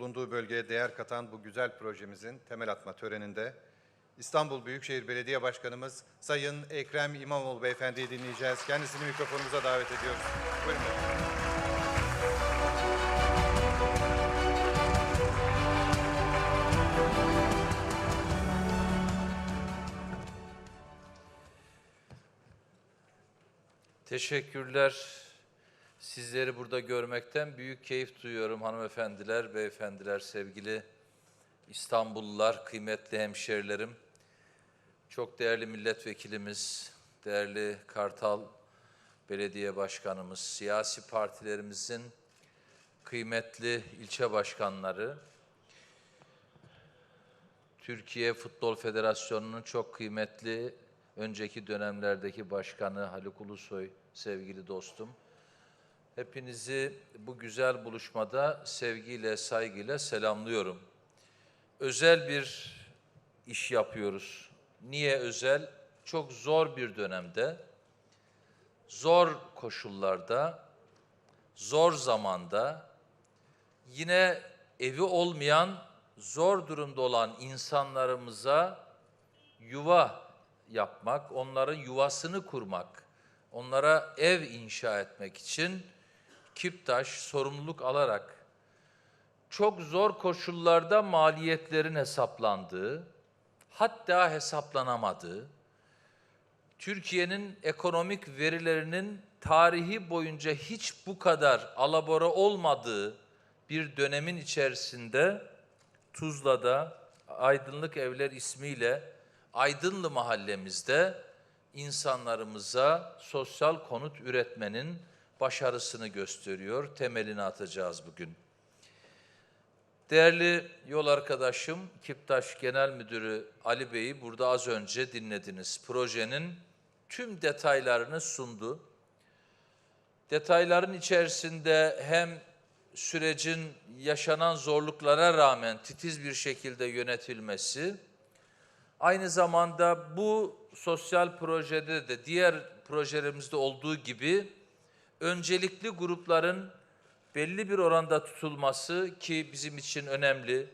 bulunduğu bölgeye değer katan bu güzel projemizin temel atma töreninde İstanbul Büyükşehir Belediye Başkanımız Sayın Ekrem İmamoğlu Beyefendi'yi dinleyeceğiz. Kendisini mikrofonumuza davet ediyoruz. Buyurun. Teşekkürler. Sizleri burada görmekten büyük keyif duyuyorum hanımefendiler, beyefendiler, sevgili İstanbullular, kıymetli hemşerilerim. Çok değerli milletvekilimiz, değerli Kartal Belediye Başkanımız, siyasi partilerimizin kıymetli ilçe başkanları, Türkiye Futbol Federasyonu'nun çok kıymetli önceki dönemlerdeki başkanı Haluk Ulusoy, sevgili dostum. Hepinizi bu güzel buluşmada sevgiyle, saygıyla selamlıyorum. Özel bir iş yapıyoruz. Niye özel? Çok zor bir dönemde, zor koşullarda, zor zamanda yine evi olmayan, zor durumda olan insanlarımıza yuva yapmak, onların yuvasını kurmak, onlara ev inşa etmek için Kiptaş sorumluluk alarak çok zor koşullarda maliyetlerin hesaplandığı, hatta hesaplanamadığı, Türkiye'nin ekonomik verilerinin tarihi boyunca hiç bu kadar alabora olmadığı bir dönemin içerisinde Tuzla'da Aydınlık Evler ismiyle Aydınlı mahallemizde insanlarımıza sosyal konut üretmenin başarısını gösteriyor. Temelini atacağız bugün. Değerli yol arkadaşım, Kiptaş Genel Müdürü Ali Bey'i burada az önce dinlediniz. Projenin tüm detaylarını sundu. Detayların içerisinde hem sürecin yaşanan zorluklara rağmen titiz bir şekilde yönetilmesi, aynı zamanda bu sosyal projede de diğer projelerimizde olduğu gibi öncelikli grupların belli bir oranda tutulması ki bizim için önemli.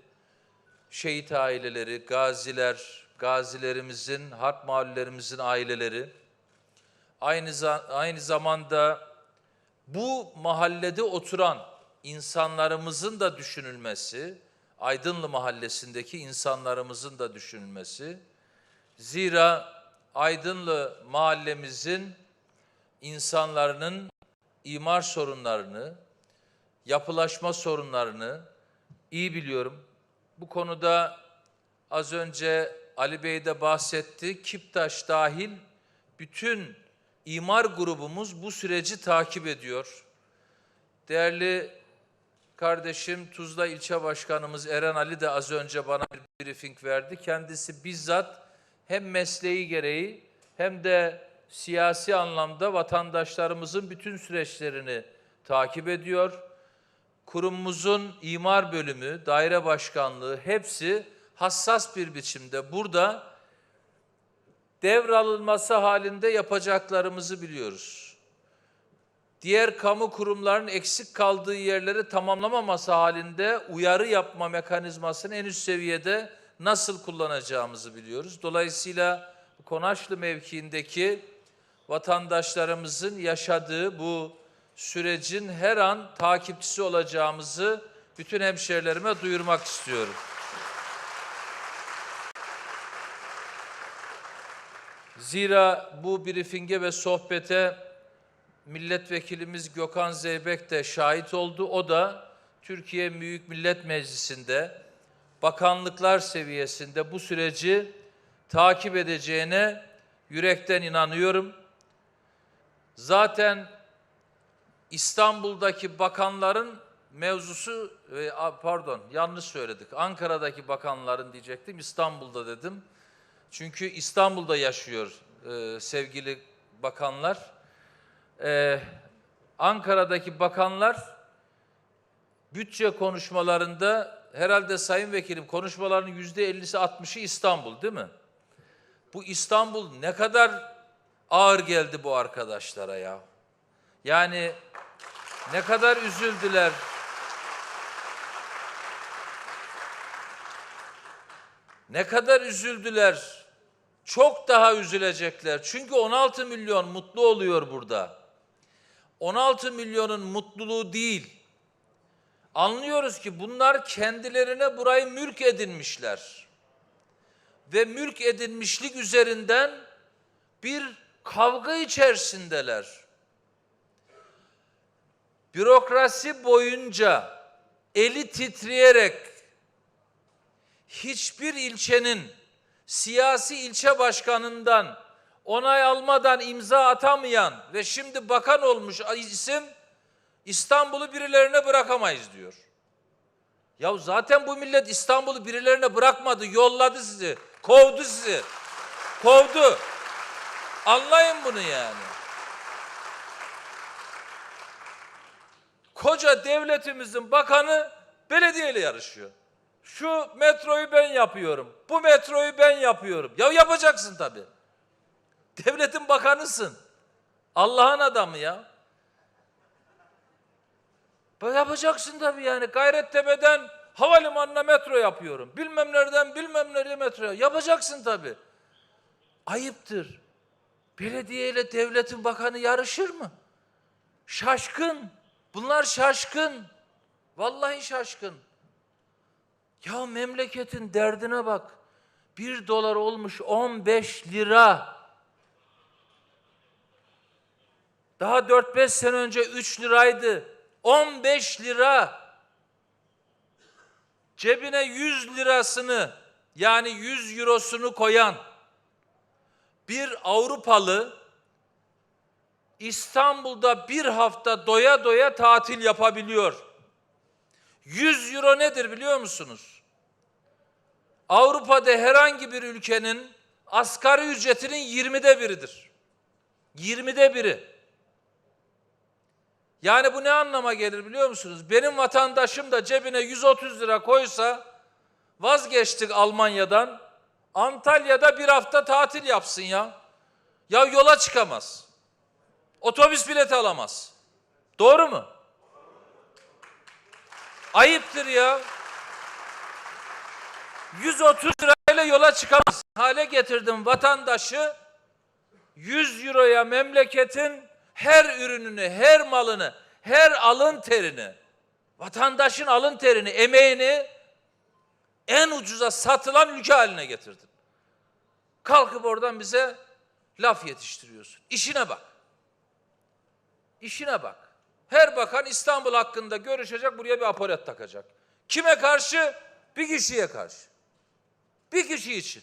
Şehit aileleri, gaziler, gazilerimizin, harp mahallelerimizin aileleri, aynı, za- aynı zamanda bu mahallede oturan insanlarımızın da düşünülmesi, Aydınlı Mahallesi'ndeki insanlarımızın da düşünülmesi. Zira Aydınlı mahallemizin insanların imar sorunlarını, yapılaşma sorunlarını iyi biliyorum. Bu konuda az önce Ali Bey de bahsetti. Kiptaş dahil bütün imar grubumuz bu süreci takip ediyor. Değerli kardeşim Tuzla İlçe Başkanımız Eren Ali de az önce bana bir briefing verdi. Kendisi bizzat hem mesleği gereği hem de siyasi anlamda vatandaşlarımızın bütün süreçlerini takip ediyor. Kurumumuzun imar bölümü, daire başkanlığı hepsi hassas bir biçimde burada devralınması halinde yapacaklarımızı biliyoruz. Diğer kamu kurumlarının eksik kaldığı yerleri tamamlamaması halinde uyarı yapma mekanizmasını en üst seviyede nasıl kullanacağımızı biliyoruz. Dolayısıyla Konaşlı mevkiindeki vatandaşlarımızın yaşadığı bu sürecin her an takipçisi olacağımızı bütün hemşerilerime duyurmak istiyorum. Zira bu briefinge ve sohbete milletvekilimiz Gökhan Zeybek de şahit oldu. O da Türkiye Büyük Millet Meclisi'nde bakanlıklar seviyesinde bu süreci takip edeceğine yürekten inanıyorum. Zaten İstanbul'daki bakanların mevzusu e, pardon yanlış söyledik. Ankara'daki bakanların diyecektim. İstanbul'da dedim. Çünkü İstanbul'da yaşıyor e, sevgili bakanlar. E, Ankara'daki bakanlar bütçe konuşmalarında herhalde Sayın Vekilim konuşmaların yüzde ellisi 60'ı İstanbul değil mi? Bu İstanbul ne kadar ağır geldi bu arkadaşlara ya. Yani ne kadar üzüldüler. Ne kadar üzüldüler. Çok daha üzülecekler. Çünkü 16 milyon mutlu oluyor burada. 16 milyonun mutluluğu değil. Anlıyoruz ki bunlar kendilerine burayı mülk edinmişler. Ve mülk edinmişlik üzerinden bir kavga içerisindeler. Bürokrasi boyunca eli titreyerek hiçbir ilçenin siyasi ilçe başkanından onay almadan imza atamayan ve şimdi bakan olmuş isim İstanbul'u birilerine bırakamayız diyor. Ya zaten bu millet İstanbul'u birilerine bırakmadı, yolladı sizi, kovdu sizi. Kovdu. Anlayın bunu yani. Koca devletimizin bakanı belediyeyle yarışıyor. Şu metroyu ben yapıyorum. Bu metroyu ben yapıyorum. Ya yapacaksın tabii. Devletin bakanısın. Allah'ın adamı ya. Yapacaksın tabii yani. Gayrettepe'den havalimanına metro yapıyorum. Bilmem nereden bilmem nereye metro. Yapacaksın tabii. Ayıptır. Belediye ile devletin bakanı yarışır mı? Şaşkın. Bunlar şaşkın. Vallahi şaşkın. Ya memleketin derdine bak. Bir dolar olmuş 15 lira. Daha 4-5 sene önce 3 liraydı. 15 lira. Cebine 100 lirasını yani 100 eurosunu koyan bir Avrupalı İstanbul'da bir hafta doya doya tatil yapabiliyor. 100 euro nedir biliyor musunuz? Avrupa'da herhangi bir ülkenin asgari ücretinin 20'de biridir. 20'de biri. Yani bu ne anlama gelir biliyor musunuz? Benim vatandaşım da cebine 130 lira koysa vazgeçtik Almanya'dan. Antalya'da bir hafta tatil yapsın ya. Ya yola çıkamaz. Otobüs bileti alamaz. Doğru mu? Ayıptır ya. 130 lirayla yola çıkamaz. Hale getirdim vatandaşı 100 euroya memleketin her ürününü, her malını, her alın terini, vatandaşın alın terini, emeğini en ucuza satılan ülke haline getirdin. Kalkıp oradan bize laf yetiştiriyorsun. İşine bak. İşine bak. Her bakan İstanbul hakkında görüşecek, buraya bir apolet takacak. Kime karşı? Bir kişiye karşı. Bir kişi için.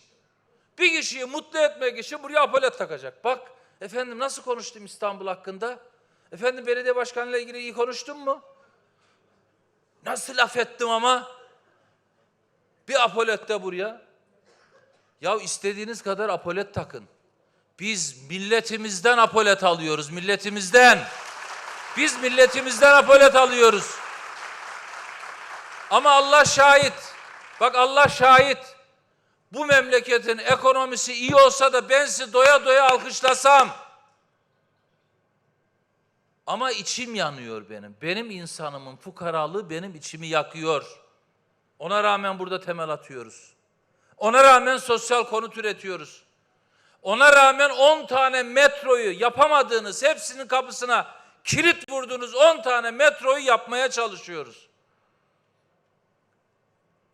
Bir kişiyi mutlu etmek için buraya apolet takacak. Bak efendim nasıl konuştum İstanbul hakkında? Efendim belediye başkanıyla ilgili iyi konuştum mu? Nasıl laf ettim ama? Bir apolet de buraya. Ya istediğiniz kadar apolet takın. Biz milletimizden apolet alıyoruz, milletimizden. Biz milletimizden apolet alıyoruz. Ama Allah şahit. Bak Allah şahit. Bu memleketin ekonomisi iyi olsa da ben sizi doya doya alkışlasam. Ama içim yanıyor benim. Benim insanımın fukaralığı benim içimi yakıyor. Ona rağmen burada temel atıyoruz. Ona rağmen sosyal konut üretiyoruz. Ona rağmen 10 tane metroyu yapamadığınız, hepsinin kapısına kilit vurduğunuz 10 tane metroyu yapmaya çalışıyoruz.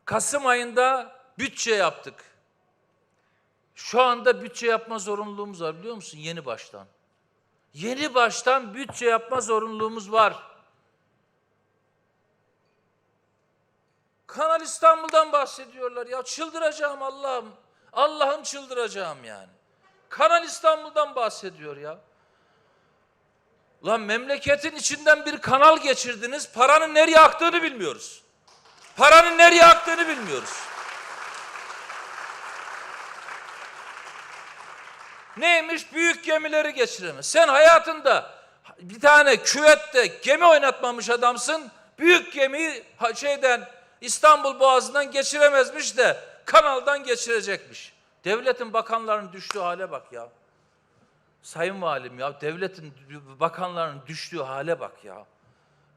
Kasım ayında bütçe yaptık. Şu anda bütçe yapma zorunluluğumuz var biliyor musun? Yeni baştan. Yeni baştan bütçe yapma zorunluluğumuz var. Kanal İstanbul'dan bahsediyorlar ya çıldıracağım Allah'ım. Allah'ım çıldıracağım yani. Kanal İstanbul'dan bahsediyor ya. Lan memleketin içinden bir kanal geçirdiniz, paranın nereye aktığını bilmiyoruz. Paranın nereye aktığını bilmiyoruz. Neymiş? Büyük gemileri geçiremez. Sen hayatında bir tane küvette gemi oynatmamış adamsın. Büyük gemiyi ha- şeyden İstanbul Boğazı'ndan geçiremezmiş de kanaldan geçirecekmiş. Devletin bakanlarının düştüğü hale bak ya. Sayın Valim ya devletin bakanlarının düştüğü hale bak ya.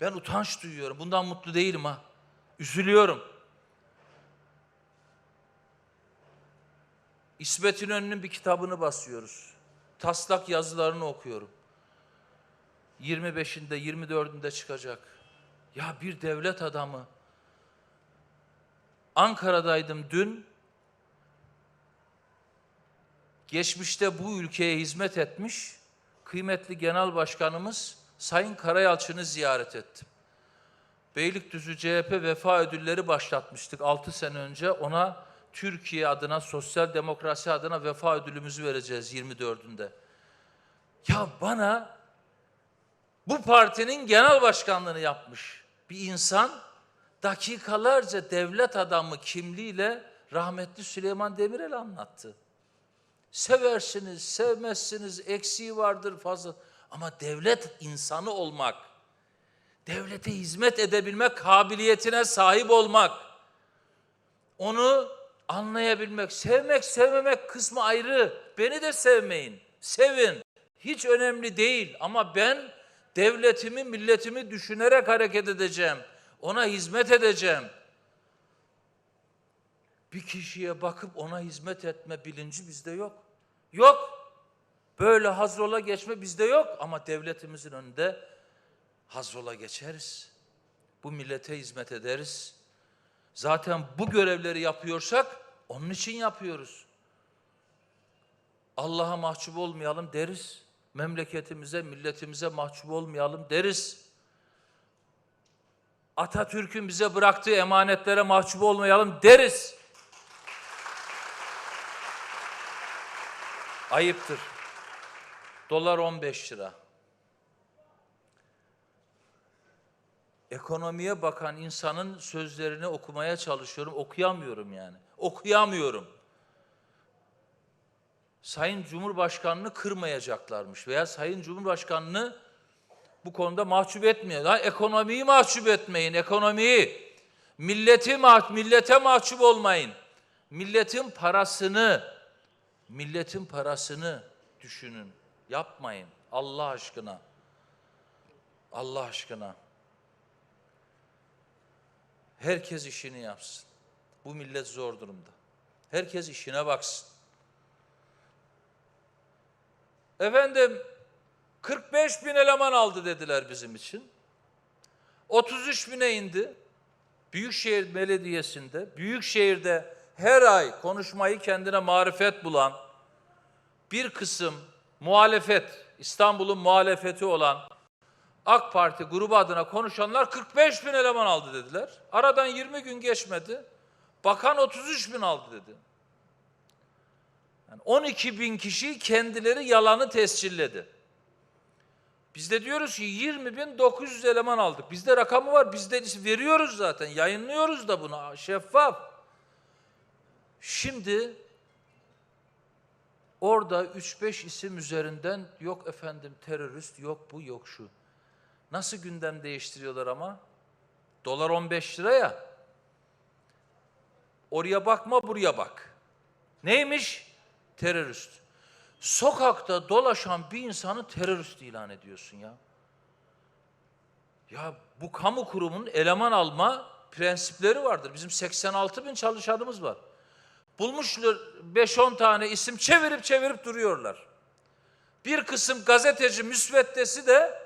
Ben utanç duyuyorum. Bundan mutlu değilim ha. Üzülüyorum. İsmet İnönü'nün bir kitabını basıyoruz. Taslak yazılarını okuyorum. 25'inde, 24'ünde çıkacak. Ya bir devlet adamı. Ankara'daydım dün. Geçmişte bu ülkeye hizmet etmiş kıymetli genel başkanımız Sayın Karayalçın'ı ziyaret ettim. Beylikdüzü CHP vefa ödülleri başlatmıştık 6 sene önce. Ona Türkiye adına, sosyal demokrasi adına vefa ödülümüzü vereceğiz 24'ünde. Ya bana bu partinin genel başkanlığını yapmış bir insan dakikalarca devlet adamı kimliğiyle rahmetli Süleyman Demirel anlattı. Seversiniz, sevmezsiniz, eksiği vardır fazla. Ama devlet insanı olmak, devlete hizmet edebilmek kabiliyetine sahip olmak, onu anlayabilmek, sevmek, sevmemek kısmı ayrı. Beni de sevmeyin, sevin. Hiç önemli değil ama ben devletimi, milletimi düşünerek hareket edeceğim. Ona hizmet edeceğim. Bir kişiye bakıp ona hizmet etme bilinci bizde yok. Yok. Böyle hazrola geçme bizde yok ama devletimizin önünde hazrola geçeriz. Bu millete hizmet ederiz. Zaten bu görevleri yapıyorsak onun için yapıyoruz. Allah'a mahcup olmayalım deriz. Memleketimize, milletimize mahcup olmayalım deriz. Atatürk'ün bize bıraktığı emanetlere mahcup olmayalım deriz. Ayıptır. Dolar 15 lira. Ekonomiye bakan insanın sözlerini okumaya çalışıyorum. Okuyamıyorum yani. Okuyamıyorum. Sayın Cumhurbaşkanını kırmayacaklarmış veya Sayın Cumhurbaşkanını bu konuda mahcup etmiyor. Lan ekonomiyi mahcup etmeyin, ekonomiyi. Milleti mah millete mahcup olmayın. Milletin parasını, milletin parasını düşünün. Yapmayın Allah aşkına. Allah aşkına. Herkes işini yapsın. Bu millet zor durumda. Herkes işine baksın. Efendim 45 bin eleman aldı dediler bizim için. 33 bine indi. Büyükşehir Belediyesi'nde, Büyükşehir'de her ay konuşmayı kendine marifet bulan bir kısım muhalefet, İstanbul'un muhalefeti olan AK Parti grubu adına konuşanlar 45 bin eleman aldı dediler. Aradan 20 gün geçmedi. Bakan 33 bin aldı dedi. Yani 12 bin kişi kendileri yalanı tescilledi. Biz de diyoruz ki 20 bin 900 eleman aldık. Bizde rakamı var. Biz de veriyoruz zaten. Yayınlıyoruz da bunu şeffaf. Şimdi orada 3-5 isim üzerinden yok efendim terörist, yok bu, yok şu. Nasıl gündem değiştiriyorlar ama? Dolar 15 lira ya. Oraya bakma buraya bak. Neymiş? Terörist. Sokakta dolaşan bir insanı terörist ilan ediyorsun ya. Ya bu kamu kurumunun eleman alma prensipleri vardır. Bizim 86 bin çalışanımız var. Bulmuşlar 5-10 tane isim çevirip çevirip duruyorlar. Bir kısım gazeteci müsveddesi de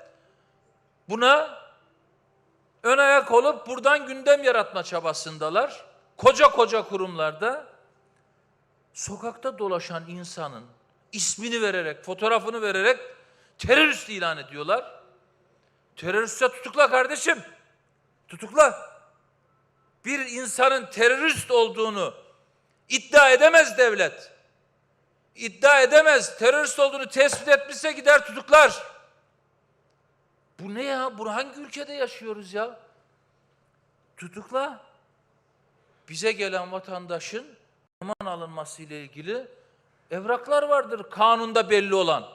buna ön ayak olup buradan gündem yaratma çabasındalar. Koca koca kurumlarda sokakta dolaşan insanın ismini vererek, fotoğrafını vererek terörist ilan ediyorlar. Teröriste tutukla kardeşim. Tutukla. Bir insanın terörist olduğunu iddia edemez devlet. İddia edemez. Terörist olduğunu tespit etmişse gider tutuklar. Bu ne ya? Bunu hangi ülkede yaşıyoruz ya? Tutukla. Bize gelen vatandaşın aman alınması ile ilgili evraklar vardır kanunda belli olan.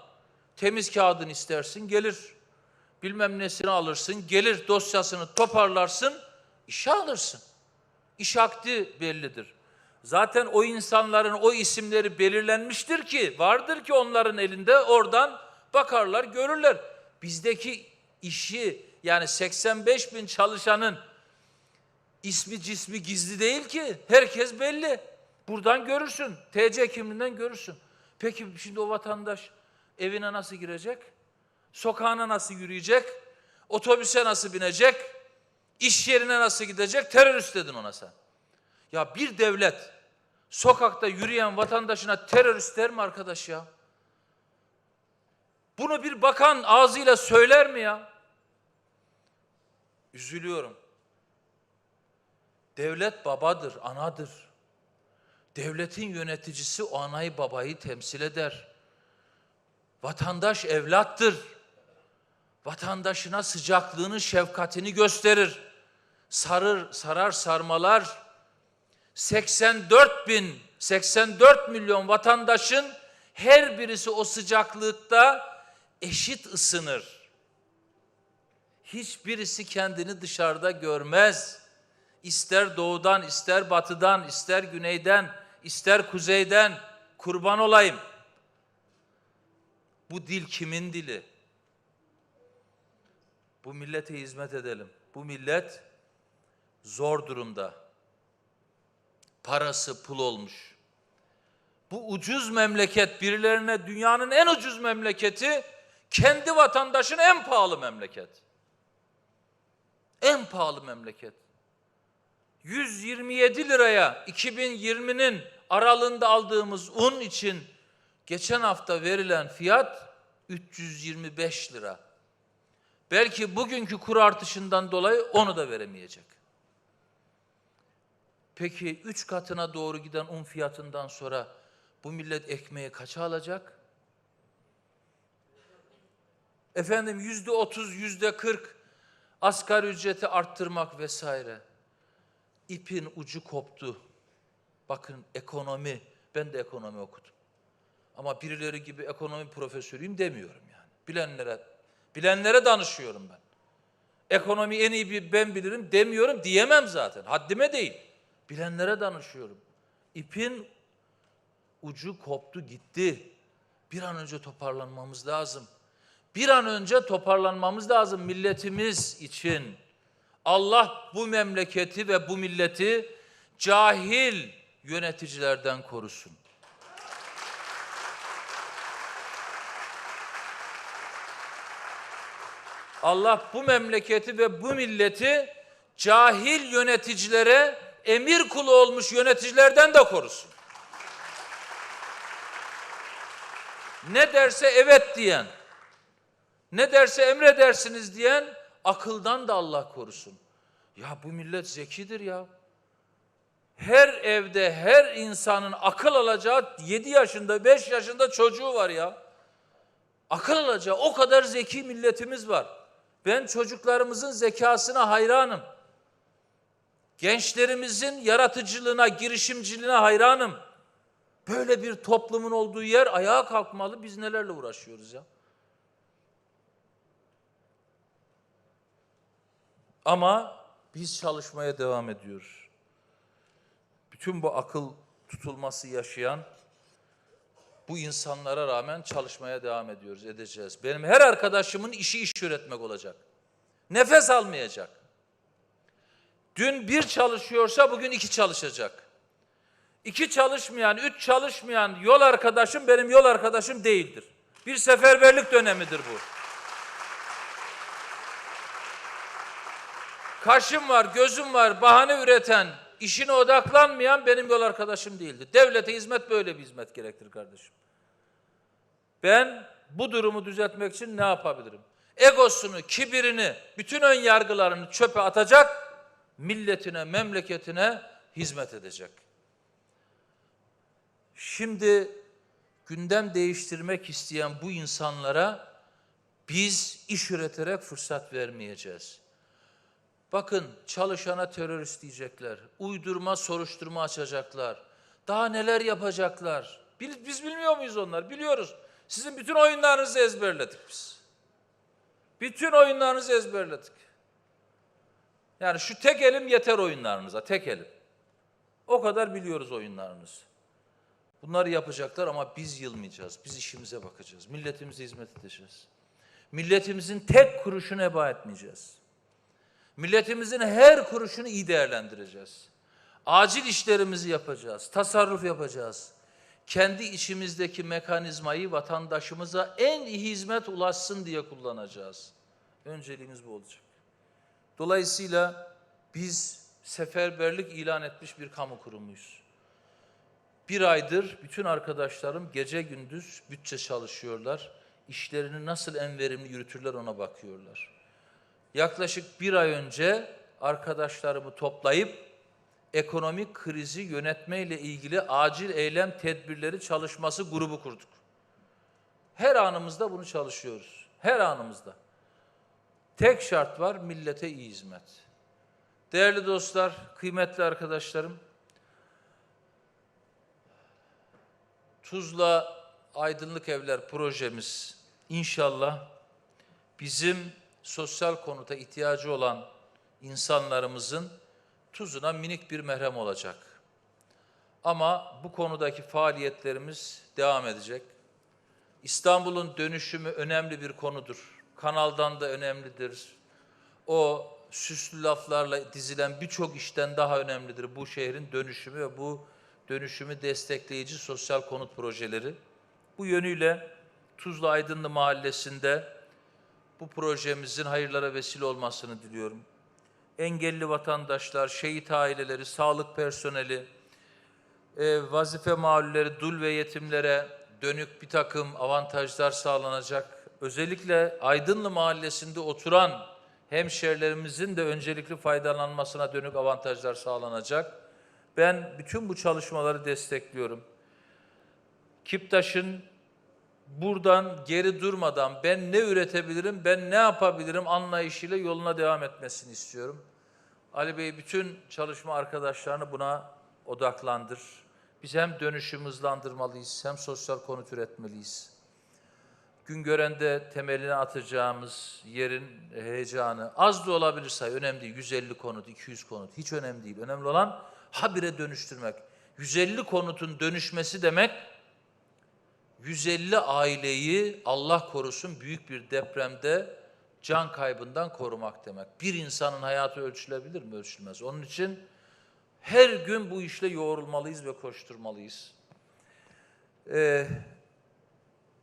Temiz kağıdını istersin gelir. Bilmem nesini alırsın gelir dosyasını toparlarsın işe alırsın. İş akdi bellidir. Zaten o insanların o isimleri belirlenmiştir ki vardır ki onların elinde oradan bakarlar görürler. Bizdeki işi yani 85 bin çalışanın ismi cismi gizli değil ki. Herkes belli. Buradan görürsün. TC kimliğinden görürsün. Peki şimdi o vatandaş evine nasıl girecek? Sokağına nasıl yürüyecek? Otobüse nasıl binecek? İş yerine nasıl gidecek? Terörist dedin ona sen. Ya bir devlet sokakta yürüyen vatandaşına terörist der mi arkadaş ya? Bunu bir bakan ağzıyla söyler mi ya? Üzülüyorum. Devlet babadır, anadır. Devletin yöneticisi o anayı babayı temsil eder. Vatandaş evlattır. Vatandaşına sıcaklığını, şefkatini gösterir. Sarır, sarar sarmalar. 84 bin, 84 milyon vatandaşın her birisi o sıcaklıkta eşit ısınır. Hiçbirisi kendini dışarıda görmez. İster doğudan, ister batıdan, ister güneyden, ister kuzeyden kurban olayım. Bu dil kimin dili? Bu millete hizmet edelim. Bu millet zor durumda. Parası pul olmuş. Bu ucuz memleket birilerine dünyanın en ucuz memleketi kendi vatandaşın en pahalı memleket. En pahalı memleket. 127 liraya 2020'nin aralığında aldığımız un için geçen hafta verilen fiyat 325 lira. Belki bugünkü kur artışından dolayı onu da veremeyecek. Peki üç katına doğru giden un fiyatından sonra bu millet ekmeği kaça alacak? Efendim yüzde otuz, yüzde kırk asgari ücreti arttırmak vesaire. İpin ucu koptu. Bakın ekonomi, ben de ekonomi okudum. Ama birileri gibi ekonomi profesörüyüm demiyorum yani. Bilenlere, bilenlere danışıyorum ben. Ekonomi en iyi ben bilirim demiyorum diyemem zaten. Haddime değil. Bilenlere danışıyorum. İpin ucu koptu gitti. Bir an önce toparlanmamız lazım. Bir an önce toparlanmamız lazım milletimiz için. Allah bu memleketi ve bu milleti cahil yöneticilerden korusun. Allah bu memleketi ve bu milleti cahil yöneticilere emir kulu olmuş yöneticilerden de korusun. Ne derse evet diyen, ne derse emredersiniz diyen akıldan da Allah korusun. Ya bu millet zekidir ya. Her evde her insanın akıl alacağı 7 yaşında 5 yaşında çocuğu var ya. Akıl alacağı o kadar zeki milletimiz var. Ben çocuklarımızın zekasına hayranım. Gençlerimizin yaratıcılığına, girişimciliğine hayranım. Böyle bir toplumun olduğu yer ayağa kalkmalı. Biz nelerle uğraşıyoruz ya? Ama biz çalışmaya devam ediyoruz. Bütün bu akıl tutulması yaşayan bu insanlara rağmen çalışmaya devam ediyoruz, edeceğiz. Benim her arkadaşımın işi iş üretmek olacak. Nefes almayacak. Dün bir çalışıyorsa bugün iki çalışacak. İki çalışmayan, üç çalışmayan yol arkadaşım benim yol arkadaşım değildir. Bir seferberlik dönemidir bu. Kaşım var, gözüm var, bahane üreten, işine odaklanmayan benim yol arkadaşım değildir. Devlete hizmet böyle bir hizmet gerektirir kardeşim. Ben bu durumu düzeltmek için ne yapabilirim? Egosunu, kibirini, bütün ön yargılarını çöpe atacak, milletine, memleketine hizmet edecek. Şimdi gündem değiştirmek isteyen bu insanlara biz iş üreterek fırsat vermeyeceğiz. Bakın çalışana terörist diyecekler. Uydurma soruşturma açacaklar. Daha neler yapacaklar? Biz, bilmiyor muyuz onlar? Biliyoruz. Sizin bütün oyunlarınızı ezberledik biz. Bütün oyunlarınızı ezberledik. Yani şu tek elim yeter oyunlarınıza, tek elim. O kadar biliyoruz oyunlarınızı. Bunları yapacaklar ama biz yılmayacağız. Biz işimize bakacağız. Milletimize hizmet edeceğiz. Milletimizin tek kuruşunu heba etmeyeceğiz. Milletimizin her kuruşunu iyi değerlendireceğiz. Acil işlerimizi yapacağız, tasarruf yapacağız. Kendi içimizdeki mekanizmayı vatandaşımıza en iyi hizmet ulaşsın diye kullanacağız. Önceliğimiz bu olacak. Dolayısıyla biz seferberlik ilan etmiş bir kamu kurumuyuz. Bir aydır bütün arkadaşlarım gece gündüz bütçe çalışıyorlar. İşlerini nasıl en verimli yürütürler ona bakıyorlar. Yaklaşık bir ay önce arkadaşlarımı toplayıp ekonomik krizi yönetmeyle ilgili acil eylem tedbirleri çalışması grubu kurduk. Her anımızda bunu çalışıyoruz. Her anımızda. Tek şart var millete iyi hizmet. Değerli dostlar, kıymetli arkadaşlarım, Tuzla Aydınlık Evler projemiz inşallah bizim sosyal konuta ihtiyacı olan insanlarımızın tuzuna minik bir merhem olacak. Ama bu konudaki faaliyetlerimiz devam edecek. İstanbul'un dönüşümü önemli bir konudur. Kanaldan da önemlidir. O süslü laflarla dizilen birçok işten daha önemlidir bu şehrin dönüşümü ve bu dönüşümü destekleyici sosyal konut projeleri. Bu yönüyle Tuzla Aydınlı Mahallesi'nde bu projemizin hayırlara vesile olmasını diliyorum. Engelli vatandaşlar, şehit aileleri, sağlık personeli, e, vazife mağlulleri, dul ve yetimlere dönük bir takım avantajlar sağlanacak. Özellikle Aydınlı Mahallesi'nde oturan hemşerilerimizin de öncelikli faydalanmasına dönük avantajlar sağlanacak. Ben bütün bu çalışmaları destekliyorum. Kiptaş'ın buradan geri durmadan ben ne üretebilirim, ben ne yapabilirim anlayışıyla yoluna devam etmesini istiyorum. Ali Bey bütün çalışma arkadaşlarını buna odaklandır. Biz hem dönüşümü hızlandırmalıyız, hem sosyal konut üretmeliyiz. Güngören'de temelini atacağımız yerin heyecanı az da olabilirse önemli değil. 150 konut, 200 konut hiç önemli değil. Önemli olan habire dönüştürmek. 150 konutun dönüşmesi demek 150 aileyi Allah korusun büyük bir depremde can kaybından korumak demek. Bir insanın hayatı ölçülebilir mi? Ölçülmez. Onun için her gün bu işle yoğrulmalıyız ve koşturmalıyız. Ee,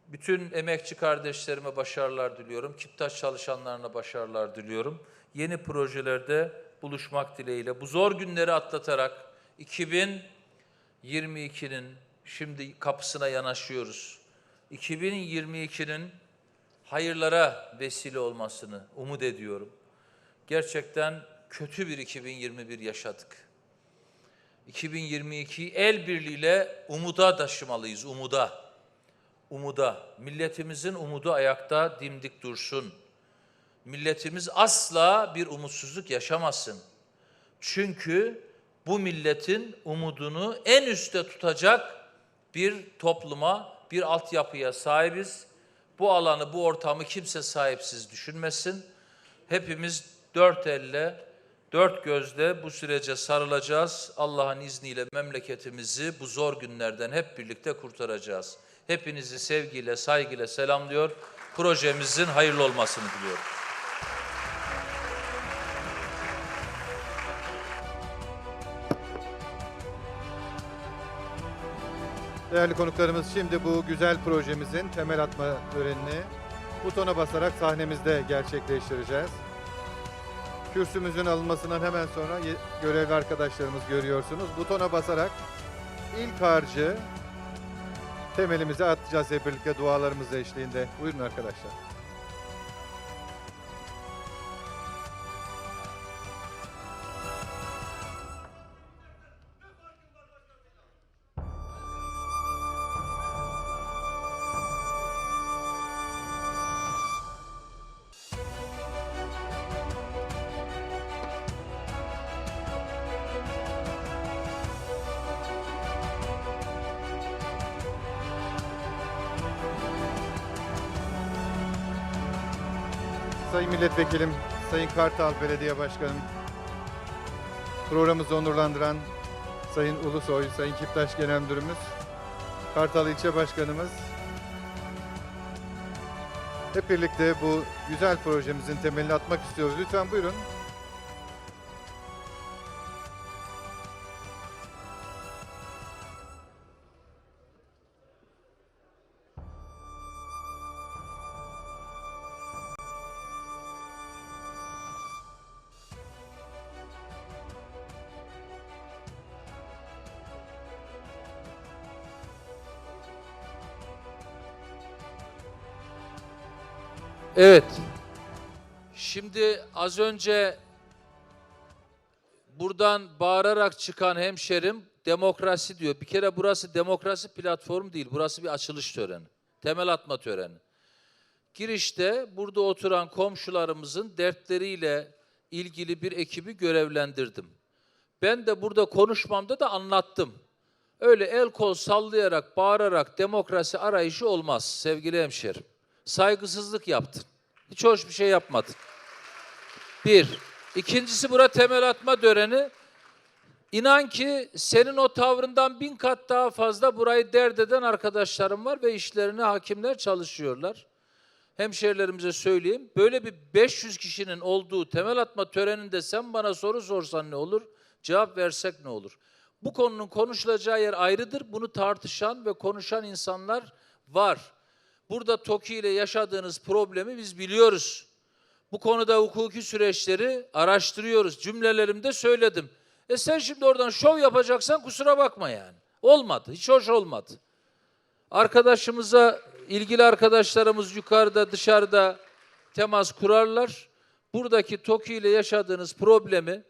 bütün emekçi kardeşlerime başarılar diliyorum. Kiptaş çalışanlarına başarılar diliyorum. Yeni projelerde buluşmak dileğiyle. Bu zor günleri atlatarak 2022'nin şimdi kapısına yanaşıyoruz. 2022'nin hayırlara vesile olmasını umut ediyorum. Gerçekten kötü bir 2021 yaşadık. 2022'yi el birliğiyle umuda taşımalıyız, umuda. Umuda. Milletimizin umudu ayakta dimdik dursun. Milletimiz asla bir umutsuzluk yaşamasın. Çünkü bu milletin umudunu en üstte tutacak bir topluma, bir altyapıya sahibiz. Bu alanı, bu ortamı kimse sahipsiz düşünmesin. Hepimiz dört elle, dört gözle bu sürece sarılacağız. Allah'ın izniyle memleketimizi bu zor günlerden hep birlikte kurtaracağız. Hepinizi sevgiyle, saygıyla selamlıyor. Projemizin hayırlı olmasını diliyorum. Değerli konuklarımız şimdi bu güzel projemizin temel atma törenini butona basarak sahnemizde gerçekleştireceğiz. Kürsümüzün alınmasından hemen sonra görevli arkadaşlarımız görüyorsunuz. Butona basarak ilk harcı temelimize atacağız hep birlikte dualarımız eşliğinde. Buyurun arkadaşlar. Sayın Milletvekilim, Sayın Kartal Belediye Başkanım, programımızı onurlandıran Sayın Ulusoy, Sayın Kiptaş Genel Müdürümüz, Kartal İlçe Başkanımız, hep birlikte bu güzel projemizin temelini atmak istiyoruz. Lütfen buyurun. Evet. Şimdi az önce buradan bağırarak çıkan hemşerim demokrasi diyor. Bir kere burası demokrasi platformu değil. Burası bir açılış töreni. Temel atma töreni. Girişte burada oturan komşularımızın dertleriyle ilgili bir ekibi görevlendirdim. Ben de burada konuşmamda da anlattım. Öyle el kol sallayarak, bağırarak demokrasi arayışı olmaz sevgili hemşerim. Saygısızlık yaptın. Hiç hoş bir şey yapmadın. Bir. İkincisi bura temel atma töreni. İnan ki senin o tavrından bin kat daha fazla burayı dert eden arkadaşlarım var ve işlerine hakimler çalışıyorlar. Hemşerilerimize söyleyeyim. Böyle bir 500 kişinin olduğu temel atma töreninde sen bana soru sorsan ne olur? Cevap versek ne olur? Bu konunun konuşulacağı yer ayrıdır. Bunu tartışan ve konuşan insanlar var. Burada TOKİ ile yaşadığınız problemi biz biliyoruz. Bu konuda hukuki süreçleri araştırıyoruz. Cümlelerimde söyledim. E sen şimdi oradan şov yapacaksan kusura bakma yani. Olmadı. Hiç hoş olmadı. Arkadaşımıza, ilgili arkadaşlarımız yukarıda, dışarıda temas kurarlar. Buradaki TOKİ ile yaşadığınız problemi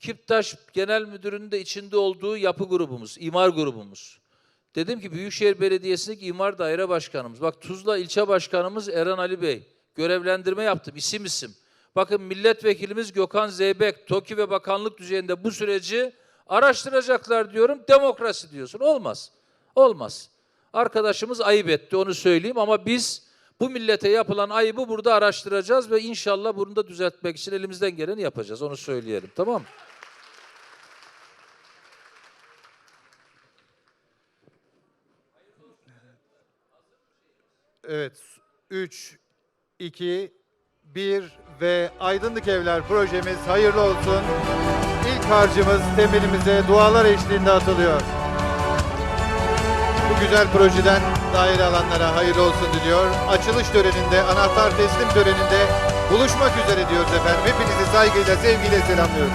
Kiptaş Genel Müdürü'nün de içinde olduğu yapı grubumuz, imar grubumuz. Dedim ki Büyükşehir Belediyesi'ndeki imar daire başkanımız. Bak Tuzla ilçe başkanımız Eren Ali Bey. Görevlendirme yaptım isim isim. Bakın milletvekilimiz Gökhan Zeybek, TOKİ ve bakanlık düzeyinde bu süreci araştıracaklar diyorum. Demokrasi diyorsun. Olmaz. Olmaz. Arkadaşımız ayıp etti onu söyleyeyim ama biz bu millete yapılan ayıbı burada araştıracağız ve inşallah bunu da düzeltmek için elimizden geleni yapacağız. Onu söyleyelim. Tamam mı? Evet. 3, 2, 1 ve Aydınlık Evler projemiz hayırlı olsun. İlk harcımız temelimize dualar eşliğinde atılıyor. Bu güzel projeden daire alanlara hayırlı olsun diliyor. Açılış töreninde, anahtar teslim töreninde buluşmak üzere diyoruz efendim. Hepinizi saygıyla, sevgiyle selamlıyoruz.